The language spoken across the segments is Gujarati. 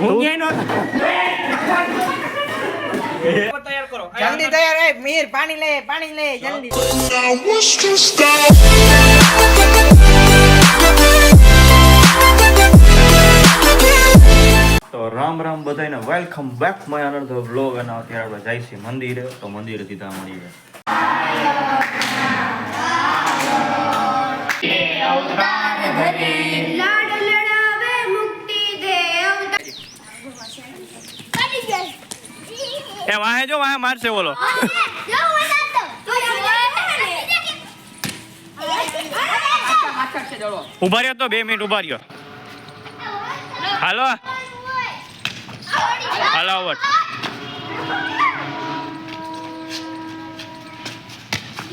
હું ક્યાંય નહોતો તૈયાર કરો જલ્દી તૈયાર એ મીર પાણી લે પાણી લે જલ્દી. તો રામ રામ બધાને welcome back my another vlog અને અત્યારે આપણે જાય છે મંદિરે. તો મંદિરે સીધા મળીએ. લાડ લડાવે મુક્તિ દે પડી જાય એ વાહે જો વાહે મારશે બોલો ઊભા રહ્યો તો બે મિનિટ ઊભા રહ્યો. હાલો. હાલો આવટ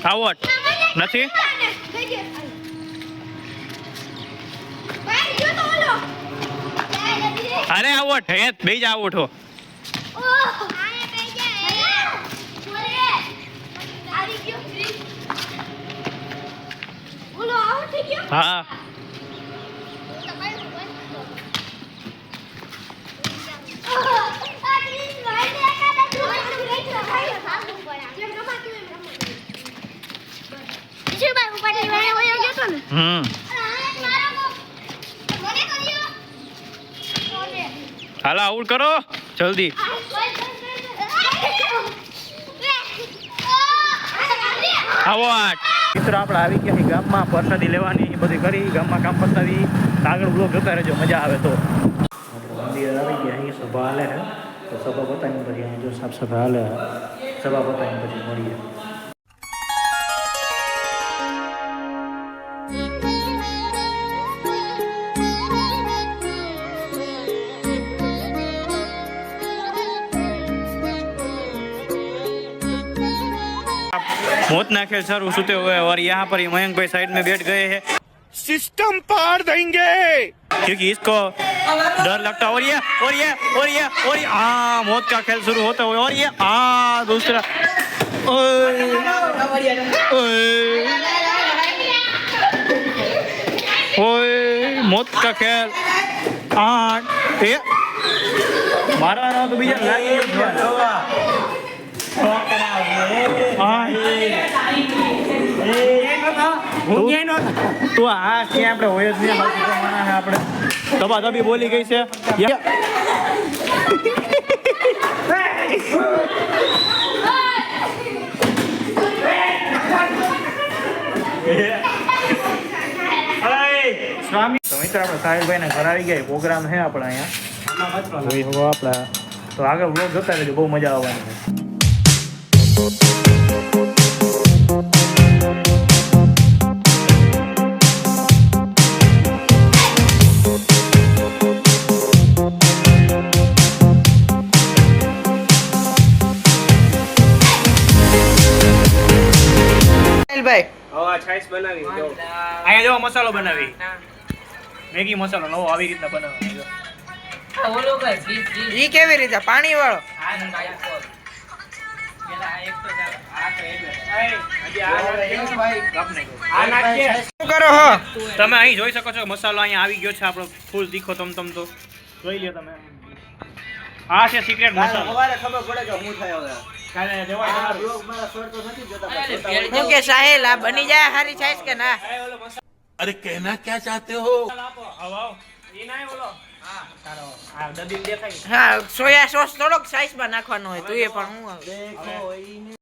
આવટ નથી? અરે આવટ હે બે જ આવઠો બોલો આવો થઈ ગયો હા હમ. હાલો આઉટ કરો. જલ્દી. આવો આઠ મિત્રો, આપણે આવી ગયા ગામમાં, પરસાદી લેવાની એ બધી કરી. ગામમાં કામ પતાવી. આગળ બ્લોક જતા રહેજો, મજા આવે તો. મંદિર આવી ગયા અહીં સભા હાલે તો સભા બતાવીને પછી અહીં જો સાફ સફાઈ હાલે સભા બતાવીને પછી મળીએ. इतना खेल सर उसूते हुए और यहाँ पर मयंक भाई साइड में बैठ गए हैं। सिस्टम पार देंगे। क्योंकि इसको डर लगता और ये और ये और ये और ये आ मौत का खेल शुरू होता हुआ। और ये आ दूसरा। ओए मौत का खेल। आठ मारा ना तो भैया બોલી ગઈ છે સ્વામી મિત્ર આપણે સાહેબભાઈ ને ઘર આવી ગયા પ્રોગ્રામ છે આપણે અહીંયા શકો આપણે તો આગળ વ્લોગ જોતા રહેજો, બહુ મજા આવવાની. હવા બનાવી જો. અહીંયા જો મસાલો બનાવી. મેગી મસાલો નવો આવી રીતના બનાવવાનો ઈ કેવી રીતે? પાણી વાળો તમે અહીં જોઈ શકો છો મસાલો અહીંયા આવી ગયો છે આપણો ફૂલ દીખો તમ તમ તો. જોઈ લ્યો તમે. આ છે સિક્રેટ મસાલો. અમારે ખબર પડે કે હું થયો હું આ બની જાય સારી સાઈઝ કે ના? અરે કહેના ક્યાં ચાહતે હો? આવો એ ના બોલો તારો આ દદી દેખાય હા સોયા સોસ થોડોક સાઈઝ માં નાખવાનો હોય તું એ પણ હું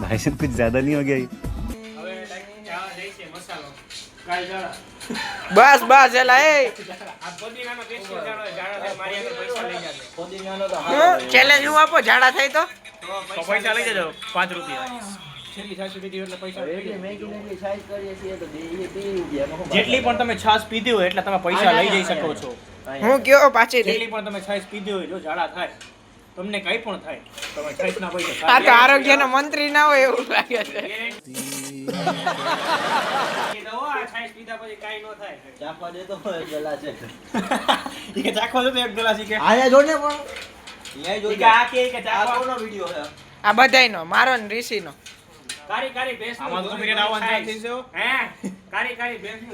भाई साहब कुछ ज्यादा नहीं हो गया હવે જવા જાય છે મસાલો કાલ જરા બસ બસ એલા એ આ પોદીનાનો ટેસ્ટી જાડો જાડો થાય મારી આગળ પૈસા લઈ જાજો હું ચેલેન્જ હું આપો ઝાડા થઈ તો તો પૈસા લઈ જજો પાંચ રૂપિયા છેલ્લી છાશ પીધી એટલે પૈસા જેટલી પણ તમે છાશ પીધી હોય એટલે તમે પૈસા લઈ જઈ શકો છો. હું કયો પાછી જેટલી પણ તમે છાશ પીધી હોય જો ઝાડા થાય તમને કઈ પણ થાય તમે છાશ ના પૈસા આ તો આરોગ્યનો મંત્રી ના હોય એવું લાગે છે. છાશ પીધા પછી કાઈ ન થાય. ચાખવા દે તો એક ચાખવા દે તો એક ગ્લાસ ઈ આયા જો ને પણ. આ આ બધાયનો મારો ને ઋષિનો. કારી કારી ભેંસ આમાં તો પીરિયડ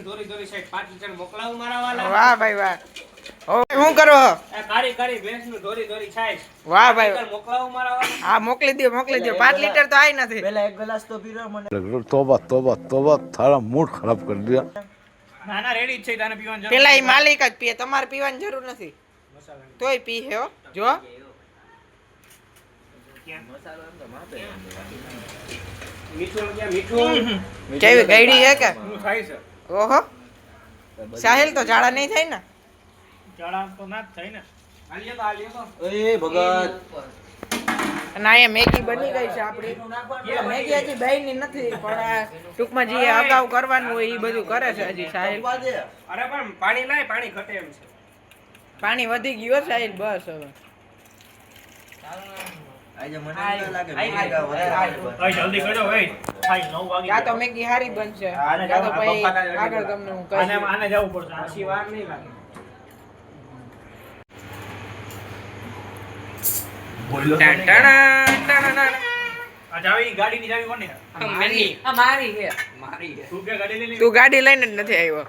દોરી દોરી સાઈડ પાંચ લીટર મારા વાલા? વાહ ભાઈ વાહ. શું કરો કારી કારી ભેંસની દોરી દોરી છાઈ વાહ ભાઈ મોકલાવ મારા હા મોકલી દો મોકલી દો પાંચ લીટર તો આવી નથી. પેલા એક ગ્લાસ તો પીરો મને. તોબા તોબા તોબા તારા મૂડ ખરાબ કરી દીધા ના ના રેડી છે તને પીવાનું જરૂર પેલા એ માલિક જ પીએ તમારે પીવાની જરૂર નથી. તોય પી હે જો. મસાલો એમ તો માપે કેવી ગઈડી છે કે? શું થાય છે. ઓહો. સાહેલ તો જાડા નહીં થાય ને? ચણા તો ના જ થાય ને. હાલ્યો તો અને અહીંયા મેગી બની ગઈ છે આપણી. મેગી હજી નથી પણ આ ટૂંકમાં જે અગાઉ કરવાનું હોય એ બધું કરે છે હજી સાહિલ. અરે પણ પાણી લાય પાણી ઘટે એમ છે. પાણી વધી ગયું સાહેબ બસ હવે. જલ્દી કરજો ભાઈ. ભાઈ નવ વાગી કાં તો મેગી હારી બનશે. કાં તો પછી આગળ તમને હું કહીશ આને જવું પડશે. પછી વાર નહીં લાગે? ટણ ટણ ટણ ટણ. આ ચાવી ગાડીની ચાવી કોની આ મારી છે. મારી છે. તું કે ગાડી લઈ લે? તું ગાડી લઈને જ નથી આવ્યો.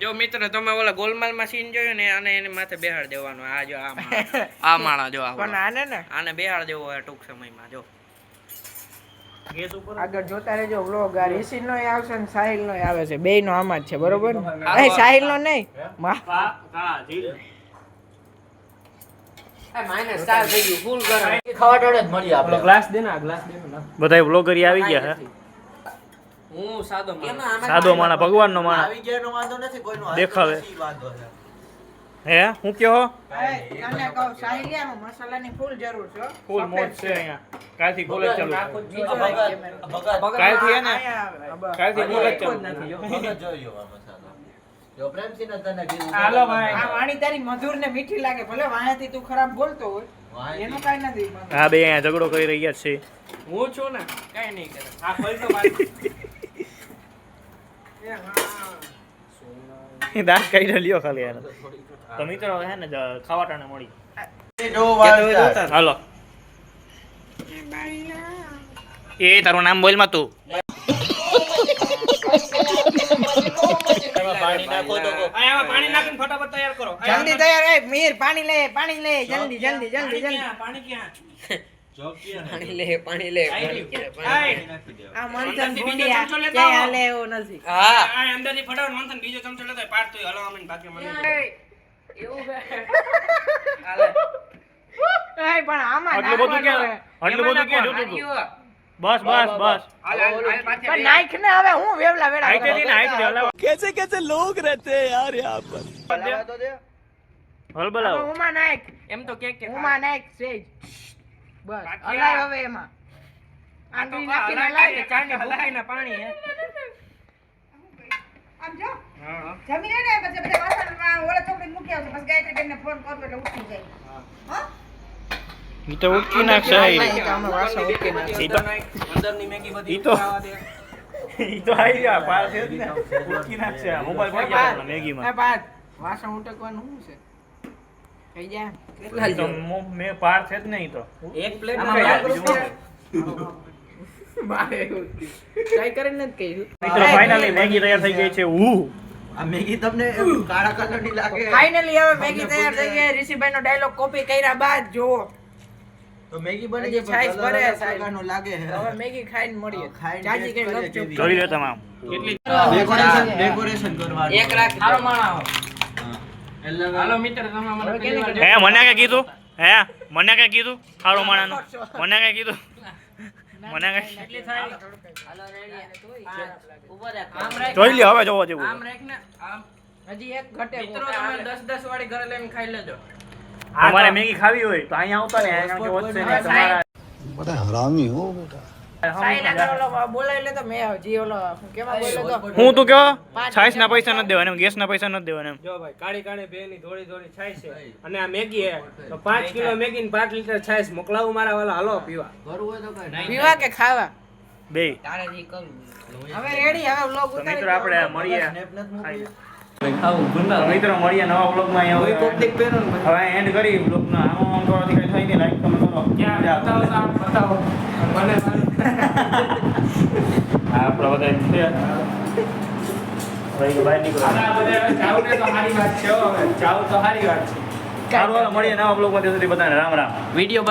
જો મિત્ર તમે ઓલા ગોલમાલમાં સીન જોયો ને આને એને માથે બેહાડ દેવાનો. આ જો આ. આ માણા જો પણ આને ને? આને બેહાડ દેવો હોય ટૂંક સમયમાં જો. ગેસ ઉપર આગળ જોતા રહેજો વ્લોગ આ નો આવશે ને સાહિલ નો આવે છે. બે નો આમાં જ છે બરોબર ને? સાહિલ નો નહીં. હા? હા જી આપણો. ગ્લાસ સાદો માણસ. સાદો માણસ ભગવાન નો માણસ. આવી ગયા નો વાંધો નથી ભગવાન નો દેખાવે. હે હું કયો? તને કહું સાહિલ મસાલા મસાલાની ફૂલ જરૂર છે ફૂલ મોજ છે અહીંયા. કાલથી બોલે ચાલુ જ. કાલથી હે ને? અહીંયા આવે. હા, બસ. કાલથી કોલેજ ચાલુ હાલો ભાઈ. આ વાણી તારી મધુર ને મીઠી લાગે. ભલે વાયાથી તું ખરાબ બોલતો હોય એનું કઈ નથી. હા બે અહીંયા ઝઘડો કરી રહ્યા છે. હું છું ને? કઈ નહીં કરે. આ કોઈ તો. દાંત કાઢી લ્યો ખાલી યાર. તો મિત્રો હે ને જ- ખાવા ટાણે મળી. હાલો. એ તારું નામ બોલમાં તું. આ એમાં પાણી નાખીને ફટાફટ તૈયાર કરો જલ્દી તૈયાર એ મીર પાણી લે પાણી લે જલ્દી જલ્દી જલ્દી જલ્દી. પાણી ક્યાં? પાણી લે પાણી લે આય. આ મંથન અંદરથી બીજો ભૂંડિયા ચમચો લેતા ક્યાંય આવો. હાલે એવું નથી આ અંદરથી ફટાફટ મંથન બીજો ચમચો લેતો હોય, પાડ તોય હલાવા માંડ, બાકી મને નહીં. એય, પણ આમાં આટલું બધું નાખવાનું ક્યાં આટલું બધું ક્યાં જોતું તું બસ બસ બસ હાલ, હાલ, હાલ, પાછી પણ નાખ ને હવે હું વેવલા વેડા આઈતે દી ને આઈતે દી હલાવ कैसे कैसे लोग रहते हैं यार यहाँ पर હલ બોલાવો હવે ઉમાં નાખ એમ તો કે કે ઉમાં નાખ સેજ બસ. હલાય હવે એમાં. આંગળી નાખીને હલાય, ચાની ભૂકીને પાણી હે. આમ જો. હા, હા. જમીને ને પછી બધા વાસણમાં ઓલા ચોકડી મૂકી ગાયત્રી બેન ને ફોન કરજો એટલે ઉઠી જાય. હા. ઈ તો ઉટકી નાખશે વાસણ. ઈ અંદરની મેગી બધી તો- ઈ તો આઈ ગયા પાર છે ઉટકી નાખશે મોબાઈલ પડી ગયા મેગીમાં. વાસણ ઉટકવાનું શું છે? થઈ જાય તો મો- મેં પાર છે જ નહીં તો. એક પ્લેટ મારે ટ્રાય કરીને જ કહ્યું મિત્રો ફાઇનલી મેગી તૈયાર થઈ ગઈ છે. ઉ ફાઇનલી હવે મેગી તૈયાર થઈ ગઈ. ઋષિભાઈ નો ડાયલોગ કોપી કર્યા બાદ જોવો હજી છાશ ભરે છે લાગે હવે મેગી ખાઈને મળીએ. જાજી કઈ લપચુપ. કરી દે તમામ. એક રાખ હાલો માણા મને કે કીધું? હે મને કે કીધું? ખાડો માણાનો. મને કે કીધું? મને કે જોઈ લે હવે જોવો જેવું હજી એક ઘટે મિત્રો તમે 10 10 વાળી ઘરે લઈને ખાઈ લેજો. અમારે મેગી ખાવી હોય તો અહીંયા આવતા ને બધા હરામી હો બેટા. હું તું? કયો છાઈસ ના પૈસા નથી દેવાના ગેસ ના પૈસા નથી દેવાના એમ. જો ભાઈ કાળી કાળી થોડી છાશ છે. અને આ મેગી હે તો 5 કિલો મેગી ને પાંચ લીટર છાઈસ મોકલાવું મારા વાલા. હાલો પીવા. પીવા કે ખાવા? બે. હવે રેડી હવે વ્લોગ ઉતારી મિત્રો આપણે મળીએ. મિત્રો મળીએ નવા બ્લોગમાં હવે એન્ડ કરી બ્લોગ ના આમ કરવાથી કઈ નહીં. લાઈક કમેન્ટ કરો. બતાવો બતાવો. મને હા પ્રવચન બધા છે. ભાઈ બહાર નીકળો. આ બધા જાવ ને તો સારી વાત છે જાવ તો સારી વાત છે. મળીએ નવા બ્લોગમાં ત્યાં સુધી બધાને રામ રામ. વીડિયો